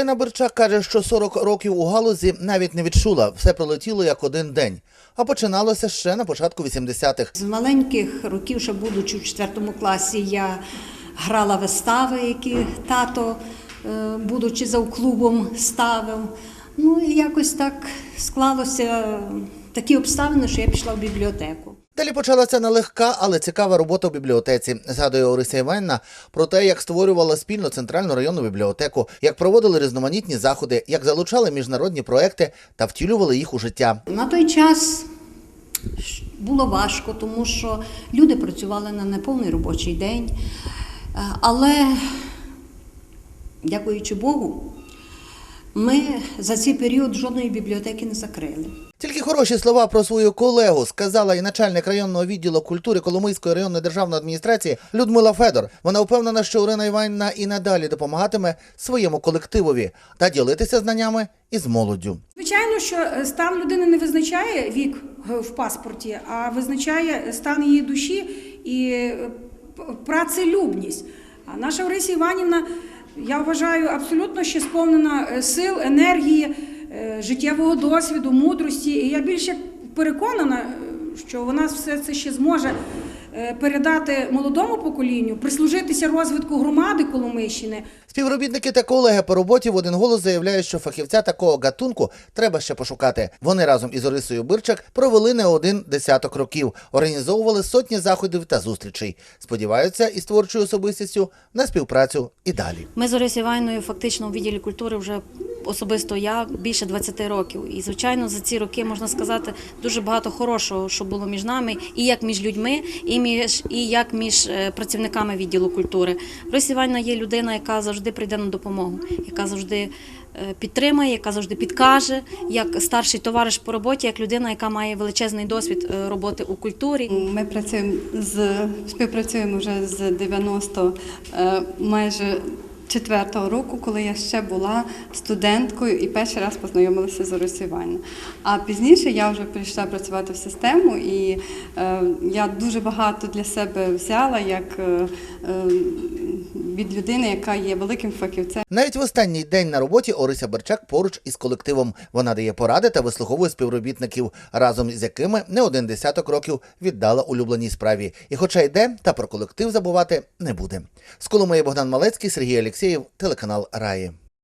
Орина Берчак каже, що 40 років у галузі навіть не відчула, все пролетіло як один день. А починалося ще на початку 80-х. З маленьких років, ще будучи в четвертому класі, я грала вистави, які тато, е, будучи за клубом, ставив. Ну і якось так склалося такі обставини, що я пішла в бібліотеку. Далі почалася нелегка, але цікава робота в бібліотеці. Згадує Орися Іванівна про те, як створювала спільно центральну районну бібліотеку, як проводили різноманітні заходи, як залучали міжнародні проекти та втілювали їх у життя. На той час було важко, тому що люди працювали на неповний робочий день. Е, Але, дякуючи Богу, ми за цей період жодної бібліотеки не закрили. Тільки хороші слова про свою колегу сказала і начальник районного відділу культури Коломийської районної державної адміністрації Людмила Федор. Вона впевнена, що Орина Іванівна і надалі допомагатиме своєму колективові та ділитися знаннями із молоддю. Звичайно, що е, стан людини не визначає вік е, в паспорті, а визначає стан її душі і е, працелюбність. А наша Орися Іванівна, я вважаю, абсолютно ще сповнена е, сил, енергії, е, життєвого досвіду, мудрості. І я більше переконана, що вона все це ще зможе е, передати молодому поколінню, прислужитися розвитку громади Коломийщини. Співробітники та колеги по роботі в один голос заявляють, що фахівця такого гатунку треба ще пошукати. Вони разом із Орисою Бирчак провели не один десяток років, організовували сотні заходів та зустрічей. Сподіваються, із творчою особистістю на співпрацю і далі. Ми з Орисою Іванівною фактично у відділі культури вже особисто я більше 20 років. І, звичайно, за ці роки можна сказати дуже багато хорошого, що було між нами, і як між людьми, і між і як між е, працівниками відділу культури. Орися Іванівна є людина, яка завжди прийде на допомогу, яка завжди е, підтримає, яка завжди підкаже, як старший товариш по роботі, як людина, яка має величезний досвід е, роботи у культурі. Ми працюємо з співпрацюємо вже з 90 е, майже четвертого року, коли я ще була студенткою і перший раз познайомилася з Орусі Іванівною. А пізніше я вже прийшла працювати в систему, і е, я дуже багато для себе взяла як е, е, від людини, яка є великим фахівцем. Навіть в останній день на роботі Орися Берчак поруч із колективом. Вона дає поради та вислуховує співробітників, разом з якими не один десяток років віддала улюбленій справі. І хоча йде, та про колектив забувати не буде. З Коломиї Богдан Малецький, Сергій Алєксєєв, телеканал Раї.